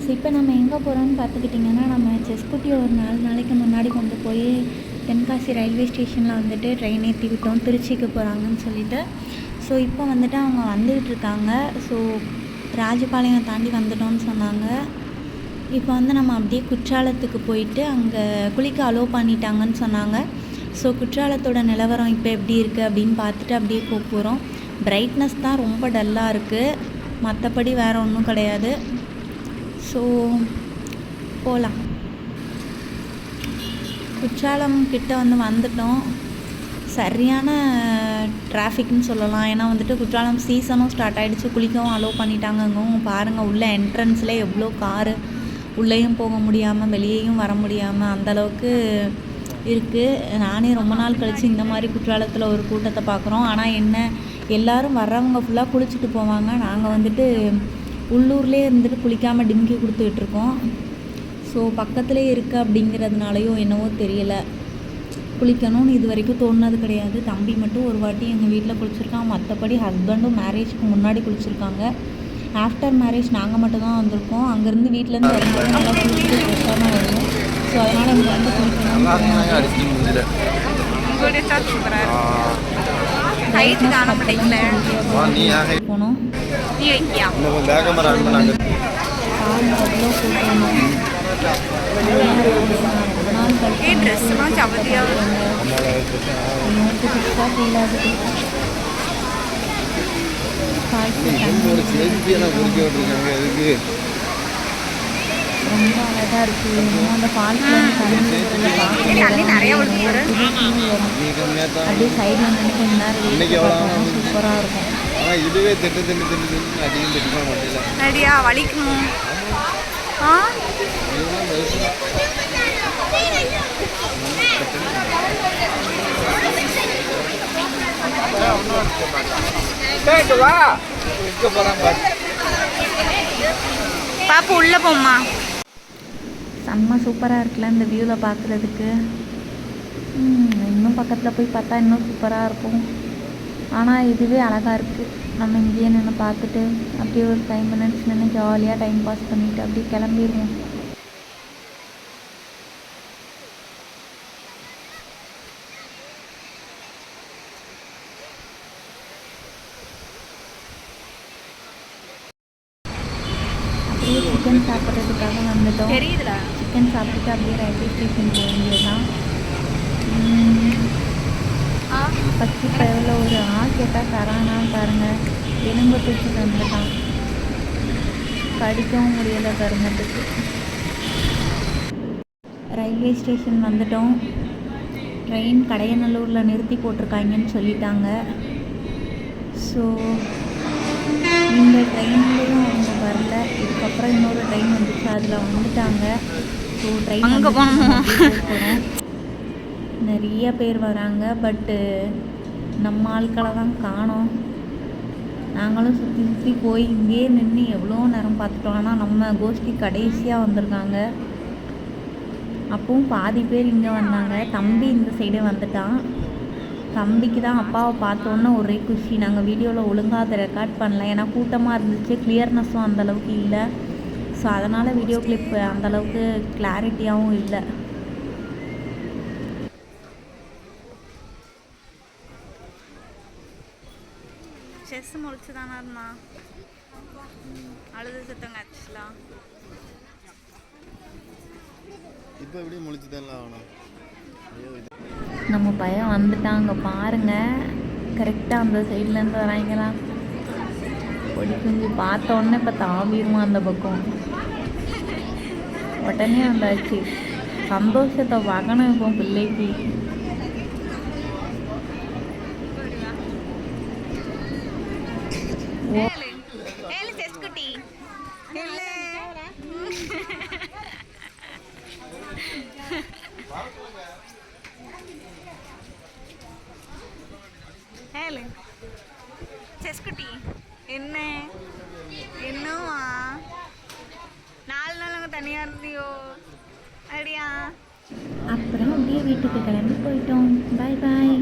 Friends இப்போ நம்ம எங்கே போகிறோம்னு பார்த்துக்கிட்டிங்கன்னா நம்ம செஸ்குட்டி ஒரு நாலு நாளைக்கு முன்னாடி கொண்டு போய் தென்காசி ரயில்வே ஸ்டேஷனில் வந்துட்டு ட்ரெயின் ஏற்றி விட்டோம். திருச்சிக்கு போகிறாங்கன்னு சொல்லிட்டு. ஸோ இப்போ வந்துட்டு அவங்க வந்துக்கிட்டு இருக்காங்க. ஸோ ராஜபாளையம் தாண்டி வந்துட்டோம்னு சொன்னாங்க. இப்போ வந்து நம்ம அப்படியே குற்றாலத்துக்கு போயிட்டு அங்கே குளிக்க அலோவ் பண்ணிட்டாங்கன்னு சொன்னாங்க. ஸோ குற்றாலத்தோட நிலவரம் இப்போ எப்படி இருக்குது அப்படின்னு பார்த்துட்டு அப்படியே போக போகிறோம் பிரைட்னஸ் தான் ரொம்ப டல்லாக இருக்குது மற்றபடி வேறு ஒன்றும் கிடையாது. ஸோ போகலாம் குற்றாலம் கிட்ட வந்து வந்துட்டோம். சரியான டிராஃபிக்னு சொல்லலாம். ஏன்னா வந்துட்டு குற்றாலம் சீசனும் ஸ்டார்ட் ஆகிடுச்சு குளிக்கவும் அலோவ் பண்ணிட்டாங்கங்கவும் பாருங்கள் உள்ளே என்ட்ரன்ஸில் எவ்வளோ காரு உள்ளேயும் போக முடியாமல் வெளியேயும் வர முடியாமல் அந்தளவுக்கு இருக்குது நானே ரொம்ப நாள் கழித்து இந்த மாதிரி குற்றாலத்தில் ஒரு கூட்டத்தை பார்க்குறோம். ஆனால் என்ன? எல்லோரும் வர்றவங்க ஃபுல்லாக குளிச்சுட்டு போவாங்க. நாங்கள் வந்துட்டு உள்ளூர்லேயே இருந்துட்டு குளிக்காமல் டிம்கி கொடுத்துக்கிட்டு இருக்கோம் ஸோ பக்கத்துலேயே இருக்குது அப்படிங்கிறதுனாலையோ என்னவோ தெரியல. குளிக்கணும்னு இது வரைக்கும் தோணுனது கிடையாது. தம்பி மட்டும் ஒரு வாட்டி எங்கள் வீட்டில் குளிச்சிருக்கான். மற்றபடி ஹஸ்பண்டும் மேரேஜ்க்கு முன்னாடி குளிச்சிருக்காங்க. ஆஃப்டர் மேரேஜ் நாங்கள் மட்டும் தான் வந்திருக்கோம். அங்கேருந்து வீட்டிலேருந்து வரும்போது நல்லா குளிச்சுட்டு ஃப்ரெஷ்ஷாக தான் வருவோம். ஸோ அதனால் எனக்கு வந்து குளிக்கணும்னு கழிச்சு ஏ ட்ரெஸ்லாம் சவதியாக எனக்கு புதுசாக ஃபீல் ஆகுது ஃபால்ஸு ஒரு செல்ஃபி எல்லாம் குறிக்க விட்டுருக்காங்க இதுக்கு ரொம்ப அழகாக இருக்குது அந்த ஃபால்ஸில் அப்படியே சைடில் நின்று கொஞ்ச நேரம் இன்னைக்கு எவ்வளோ சூப்பராக இருக்கும் ஆனால் இதுவே திட்டு திட்டு திட்டு திட்டு திட்டுமா முடியல அடியா ஆ உள்ள போம்மா. செம்ம சூப்பராக இருக்குல்ல இந்த வியூவில் பார்க்குறதுக்கு இன்னும் பக்கத்தில் போய் பார்த்தா இன்னும் சூப்பராக இருக்கும். ஆனால் இதுவே அழகாக இருக்குது நம்ம இங்கேயே நின்று பார்த்துட்டு அப்படியே ஒரு ஃபைவ் மினிட்ஸ் நின்று ஜாலியாக டைம் பாஸ் பண்ணிட்டு அப்படியே கிளம்பிடுவோம். அப்படியே சிக்கன் சாப்பிட்றதுக்காக வந்துட்டோம். சிக்கன் சாப்பிட்டுட்டு அப்படியே ரயில்வே ஸ்டேஷன் போக வேண்டியதுதான். இப்போ எவ்வளோ ஒரு ஆ கேட்டால் தரானான்னு பாருங்க எலும்பு தூக்கிட்டு வந்துட்டான் கடிக்கவும் முடியலை பாருங்கத்துக்கு ரயில்வே ஸ்டேஷன் வந்துட்டோம். ட்ரெயின் கடையநல்லூரில் நிறுத்தி போட்டிருக்காங்கன்னு சொல்லிட்டாங்க. ஸோ இந்த ட்ரெயின்லேயும் அவங்க வரல. இதுக்கப்புறம் இன்னொரு ட்ரெயின் வந்துச்சு. அதில் வந்துட்டாங்க. ஸோ ட்ரெயின் அங்க? நிறைய பேர் வராங்க பட்டு நம்ம ஆட்களை தான் காணோம். நாங்களும் சுற்றி சுற்றி போய் இங்கேயே நின்று எவ்வளோ நேரம் பார்த்துட்டோம். ஆனால் நம்ம கோஷ்டி கடைசியாக வந்திருக்காங்க. அப்பவும் பாதி பேர் இங்கே வந்தாங்க. தம்பி இந்த சைடே வந்துட்டான். தம்பிக்கு தான் அப்பாவை பார்த்தோன்னே ஒரே குஷி. நாங்கள் வீடியோவில் ஒழுங்காக அதை ரெக்கார்ட் பண்ணல. ஏன்னா கூட்டமாக இருந்துச்சு. கிளியர்னஸும் அந்தளவுக்கு இல்லை. ஸோ அதனால் வீடியோ கிளிப் அந்தளவுக்கு கிளாரிட்டியாகவும் இல்லை. செஸ் முடிச்சு தானே இருந்தான் அழுது சத்தங்க ஆக்சுவலாக இப்போ எப்படி ஆகணும் ஐயோ இது நம்ம பையன் வந்துட்டாங்க பாருங்க. கரெக்டாக அந்த சைட்லேருந்து வராங்களாம் பொடி குஞ்சு பார்த்த உடனே இப்போ தாவிடுவோம் அந்த பக்கம். உடனே வந்தாச்சு. சந்தோஷத்தை பார்க்கணும் இப்போ பிள்ளைக்கு. ஏழு ஏழு செஸ் குட்டி ஏழு ஏழு செஸ் குட்டி என்ன என்னவா நாலு நாள் அங்கே தனியாக இருந்தியோ அப்படியா அப்புறம் அப்படியே வீட்டுக்கு கிளம்பி போயிட்டோம் பாய் பாய்